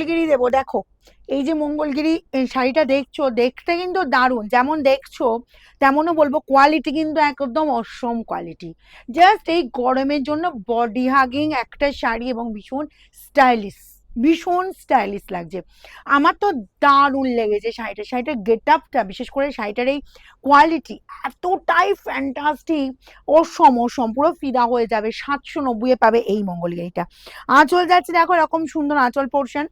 মঙ্গলগিরি দেবো, দেখো। এই যে মঙ্গলগিরি শাড়িটা দেখছ, দেখতে কিন্তু দারুণ। যেমন দেখছ, তেমনও বলব কোয়ালিটি কিন্তু একদম অসম কোয়ালিটি জাস্ট এই গরমের জন্য বডি হাগিং একটা শাড়ি এবং ভীষণ স্টাইলিশ ভীষণ স্টাইলিশ লাগছে। আমার তো দারুণ লেগেছে শাড়িটা। শাড়িটার গেট আপটা বিশেষ করে শাড়িটার এই কোয়ালিটি এতটাই ফ্যান্টাস্টিক অসম অসম, পুরো ফিদা হয়ে যাবে, সাতশো নব্বইয়ে পাবে এই মঙ্গলগিরিটা। আঁচল যাচ্ছে দেখো এরকম সুন্দর আঁচল পোর্শন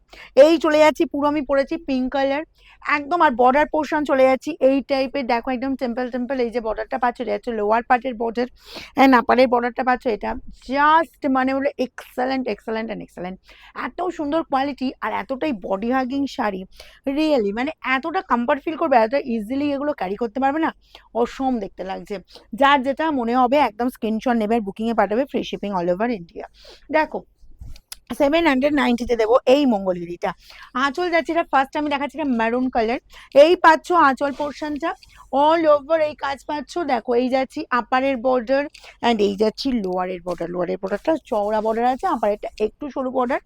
এই চলে যাচ্ছি, পুরো আমি পরেছি পিঙ্ক কালার একদম, আর বর্ডার পোর্শন চলে যাচ্ছি এই টাইপের দেখো একদম টেম্পল টেম্পল এই যে বর্ডারটা পাচ্ছ, এটা হচ্ছে লোয়ার পার্টের বর্ডার অ্যান্ড আপারের বর্ডারটা পাচ্ছ, এটা জাস্ট মানে হলো এক্সেলেন্ট এক্সেলেন্ট অ্যান্ড এক্সেলেন্ট এত সুন্দর কোয়ালিটি আর এতটাই বডি হাগিং শাড়ি। রিয়েলি মানে এতটা কমফর্ট ফিল করবে, এতটা ইজিলি এগুলো ক্যারি করতে পারবে না? অসম দেখতে লাগছে। যার যেটা মনে হবে, একদম স্ক্রিনশট নেবে আর বুকিংয়ে পাঠাবে free shipping all over India দেখো সেভেন হান্ড্রেড নাইনটিতে দেবো এই মঙ্গলগিরিটা আঁচল যাচ্ছে এটা ফার্স্ট আমি দেখাচ্ছি এটা ম্যারুন কালার এই পাচ্ছ আঁচল পোর্শনটা অল ওভার এই কাজ পাচ্ছ। দেখো, এই যাচ্ছি আপারের বর্ডার অ্যান্ড এই যাচ্ছি লোয়ারের বর্ডার লোয়ারের বর্ডারটা চওড়া বর্ডার আছে আপারেরটা একটু সরু বর্ডার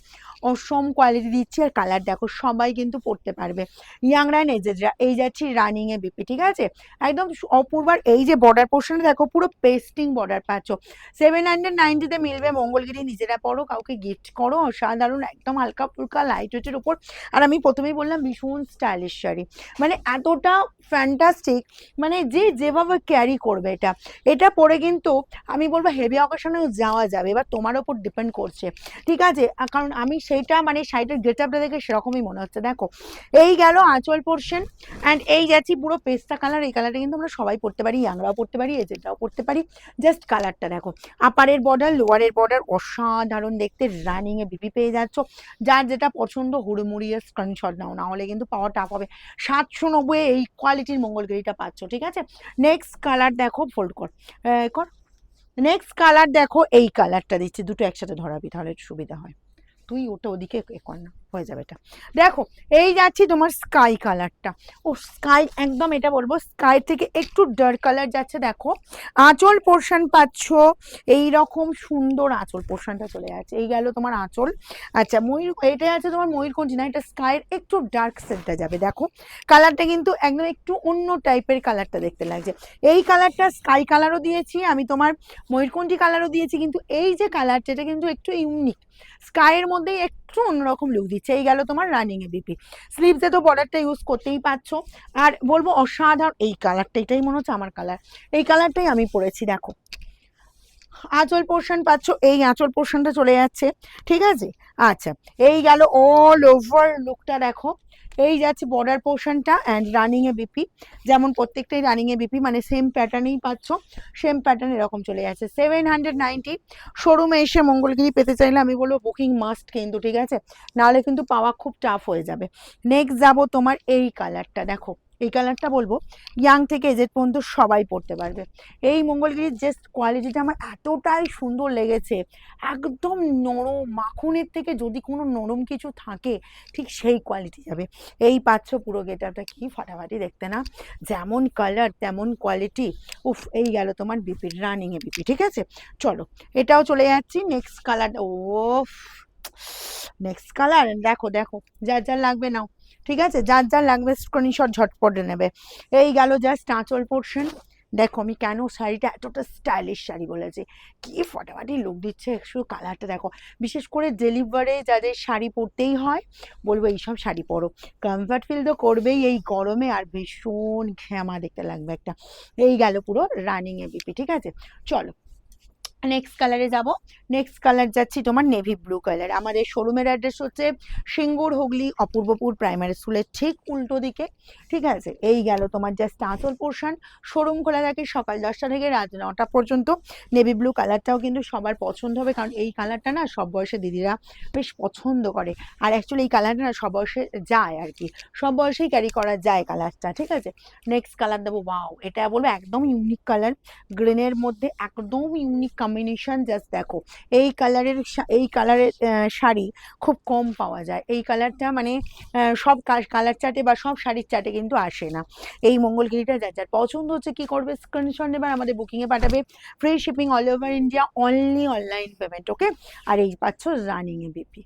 অসম কোয়ালিটি দিচ্ছি আর কালার দেখো, সবাই কিন্তু পড়তে পারবে। ইয়াংরা এজেজরা এই যাচ্ছি রানিং এ বিপি, ঠিক আছে? একদম অপূর্বার এই যে বর্ডার পোর্শনটা দেখো, পুরো পেস্টিং বর্ডার পাচ্ছ। সেভেন হান্ড্রেড নাইনটিতে মিলবে মঙ্গলগিরি, নিজেরা পড়ো, কাউকে গিফট করো। অসাধারণ, একদম হালকা ফুলকা লাইট ওয়েটের উপর। আর আমি প্রথমেই বললাম, ভীষণ স্টাইলিশ শাড়ি। মানে এতটা ফ্যান্টাস্টিক মানে যে যেভাবে ক্যারি করবে এটা। এটা পরে কিন্তু আমি বলব হেভি অকেশনেও যাওয়া যাবে, এবার তোমার ওপর ডিপেন্ড করছে। ঠিক আছে? কারণ আমি সেইটা মানে শাড়িটার গেট আপটা দেখে সেরকমই মনে হচ্ছে। দেখো, এই গেল আঁচল পোর্শন অ্যান্ড এই যাচ্ছি পুরো পেস্তা কালার এই কালারটা কিন্তু আমরা সবাই পড়তে পারি, ইয়াংরাও পড়তে পারি এজেন্টরাও পড়তে পারি। জাস্ট কালারটা দেখো। আপারের বর্ডার লোয়ারের বর্ডার অসাধারণ দেখতে রানিং এ বিপি পেয়ে যাচ্ছ। যার যেটা পছন্দ, হুড়মুড়িয়ে স্ক্রিনশট নাও, না হলে কিন্তু পাওয়া টাপ হবে। সাতশো নব্বই এই কোয়ালিটির মঙ্গলগিরিটা পাচ্ছ, ঠিক আছে? নেক্সট কালার দেখো ফোল্ড কর। কর। নেক্সট কালার দেখো, এই কালারটা দিচ্ছি। দুটো একসাথে ধরাবি, তাহলে সুবিধা হয়। তুই ওটা ওদিকে এ কর না। হয়ে যাবে এটা। দেখো, এই যাচ্ছি তোমার স্কাই কালারটা ও স্কাই একদম এটা বলব স্কাই থেকে একটু ডার্ক কালার যাচ্ছে, দেখো। আঁচল পোর্শন পাচ্ছ এই রকম সুন্দর আঁচল পোর্শনটা চলে যাচ্ছে। এই গেল তোমার আঁচল। আচ্ছা ময়ূর, এটা আছে তোমার ময়ূরকঞ্চি না, এটা স্কাইয়ের একটু ডার্ক সেটটা যাবে, দেখো। কালারটা কিন্তু একদম একটু অন্য টাইপের কালারটা দেখতে লাগছে। এই কালারটা স্কাই কালারও দিয়েছি, আমি তোমার ময়ূরকণ্ঠী কালারও দিয়েছি, কিন্তু এই যে কালারটা এটা কিন্তু একটু ইউনিক স্কাইয়ের মধ্যেই একটু অন্যরকম লুক দিচ্ছে। এই গেল তোমার রানিং এ বিপি স্লিভসে তো বর্ডারটা ইউজ করতেই পারছ। আর বলব অসাধারণ, এই কালারটা এটাই মনে হচ্ছে আমার কালার এই কালারটাই আমি পরেছি, দেখো। আঁচল পোর্শন পাচ্ছ, এই আঁচল পোর্শনটা চলে যাচ্ছে, ঠিক আছে? আচ্ছা এই গেল অল ওভার লুকটা দেখো। এই যাচ্ছে বর্ডার পোর্শনটা অ্যান্ড রানিং এ বিপি যেমন প্রত্যেকটাই রানিং এ বিপি মানে সেম প্যাটার্নেই পাচ্ছ সেম প্যাটার্ন এরকম চলে যাচ্ছে। সেভেন হান্ড্রেড নাইনটি শোরুমে এসে মঙ্গলগিরি পেতে চাইলে আমি বলব বুকিং মাস্ট কিন্তু, ঠিক আছে? নাহলে কিন্তু পাওয়া খুব টাফ হয়ে যাবে। নেক্সট যাব তোমার এই কালারটা দেখো। এই কালারটা বলব ইয়াং থেকে এজেড পর্যন্ত সবাই পড়তে পারবে। এই মঙ্গলগিরির জাস্ট কোয়ালিটিটা আমার এতটাই সুন্দর লেগেছে, একদম নরম, মাখনের থেকে যদি কোনো নরম কিছু থাকে, ঠিক সেই কোয়ালিটি যাবে। এই পাচ্ছ পুরো গেটারটা, কি ফাটাফাটি দেখতে না? যেমন কালার তেমন কোয়ালিটি উফ, এই গেল তোমার বিপি রানিং এ বিপি ঠিক আছে? চলো, এটাও চলে যাচ্ছি নেক্সট কালার ও নেক্সট কালার দেখো দেখো, যার যার লাগবে নাও। ঠিক আছে? যার যার লাগবে স্ক্রিনশট ঝটপটে নেবে। এই গেল জাস্ট আঁচল পোর্শন দেখো আমি কেন শাড়িটা এতটা স্টাইলিশ শাড়ি বলেছি? কি ফাটাফাটি লুক দিচ্ছে? একটু কালারটা দেখো। বিশেষ করে ডেলিভারে যাদের শাড়ি পরতেই হয়, বলব এইসব শাড়ি পরো। কমফর্ট ফিল তো করবেই এই গরমে, আর ভীষণ ঘ্যামা দেখতে লাগবে একটা। এই গেল পুরো রানিং এ বিপি ঠিক আছে? চলো। নেক্সট কালারে যাব। নেক্সট কালার যাচ্ছি তোমার নেভি ব্লু কালার আমাদের শোরুমের অ্যাড্রেস হচ্ছে সিঙ্গুর হুগলি অপূর্বপুর প্রাইমারি স্কুলের ঠিক উল্টো দিকে। ঠিক আছে? এই গেল তোমার জাস্ট আঁচল পোর্শন শোরুম খোলা থাকে সকাল দশটা থেকে রাত নটা পর্যন্ত। নেভি ব্লু কালারটাও কিন্তু সবার পছন্দ হবে। কারণ এই কালারটা না সব বয়সে দিদিরা বেশ পছন্দ করে। আর অ্যাকচুয়ালি এই কালারটা না সব বয়সে যায় আর কি। সব বয়সেই ক্যারি করা যায় কালারটা ঠিক আছে? নেক্সট কালার দেবো। ওয়াও এটা বলব একদম ইউনিক কালার গ্রিনের মধ্যে একদম ইউনিক কম্বিনেশন জাস্ট দেখো। এই কালারের এই কালারের শাড়ি খুব কম পাওয়া যায়। এই কালারটা মানে সব কালার চাটে বা সব শাড়ির চাটে কিন্তু আসে না। এই মঙ্গলগিরিটা যার যার। পছন্দ হচ্ছে কী করবে? স্ক্রিনশট নেবে আর আমাদের বুকিংয়ে পাঠাবে। Free shipping all over India only online payment okay আর এই পাচ্ছ রানিংয়ে বিপি